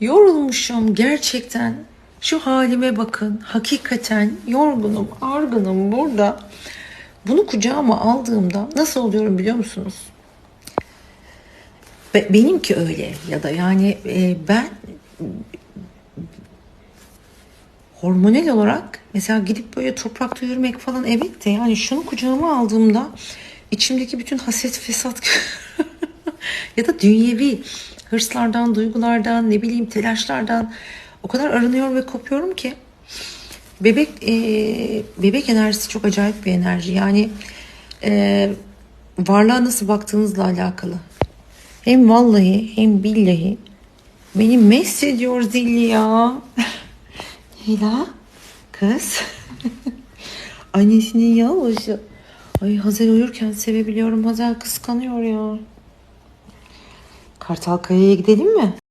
Yorulmuşum gerçekten. Şu halime bakın. Hakikaten yorgunum, argınım burada. Bunu kucağıma aldığımda nasıl oluyorum biliyor musunuz? Be- benimki öyle ya da yani e, ben hormonal olarak mesela gidip böyle toprakta yürümek falan evet de yani şunu kucağıma aldığımda içimdeki bütün haset fesat ya da dünyevi hırslardan, duygulardan, ne bileyim telaşlardan o kadar arınıyorum ve kopuyorum ki bebek e, bebek enerjisi çok acayip bir enerji. Yani e, varlığa nasıl baktığınızla alakalı. Hem vallahi hem billahi beni mest ediyor zilli ya. Leyla kız. Annesinin yavrusu. Ay Hazel uyurken sevebiliyorum. Hazel kıskanıyor ya. Kartal Kaya'ya gidelim mi?